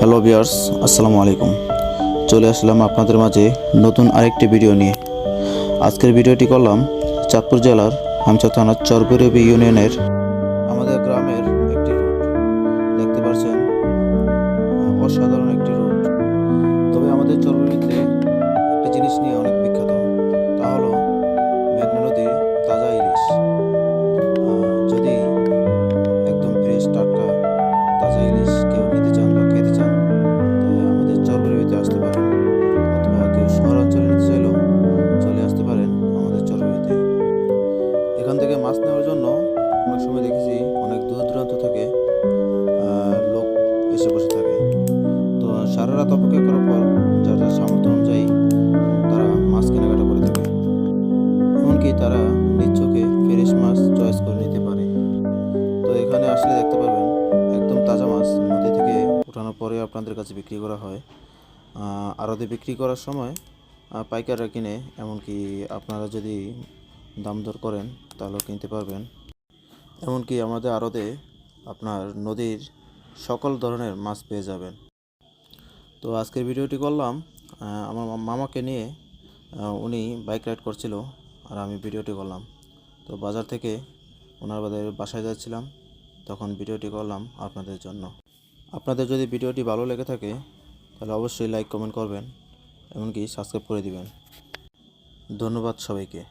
Hello বিয়ার্স আসসালামু আলাইকুম। চলে আসলাম আপনাদের মাঝে নতুন আরেকটি ভিডিও নিয়ে। আজকের ভিডিওটি করলাম চাঁদপুর জেলার হামচা থানার চরপুরবি ইউনিয়নের আমাদের গ্রামের একটি রুট দেখতে পাচ্ছেন, অসাধারণ একটি রুট তবে আমাদের চরবুরিতে একটা জিনিস নিয়ে রাত অপেক্ষা করার পর যার যার সামর্থ্য অনুযায়ী তারা মাছ কেনাকাটা করে থাকে। এমনকি তারা নিজ চোখে ফ্রেশ মাছ চয়েস করে নিতে পারে। তো এখানে আসলে দেখতে পারবেন, একদম তাজা মাছ নদী থেকে ওঠানোর পরে আপনাদের কাছে বিক্রি করা হয়। আড়তে বিক্রি করার সময় পাইকাররা কিনে, এমনকি আপনারা যদি দাম দর করেন, তাহলেও কিনতে পারবেন। এমনকি আমাদের আড়তে আপনার নদীর সকল ধরনের মাছ পেয়ে যাবেন। তো আজকের ভিডিওটি করলাম আমার মামাকে নিয়ে উনি বাইক রাইড করছিল আর আমি ভিডিওটি করলাম। তো বাজার থেকে ওনার বাসায় যাচ্ছিলাম, তখন ভিডিওটি করলাম আপনাদের জন্য। আপনাদের যদি ভিডিওটি ভালো লেগে থাকে, তাহলে অবশ্যই লাইক, কমেন্ট করবেন, এমনকি সাবস্ক্রাইব করে দিবেন। ধন্যবাদ সবাইকে।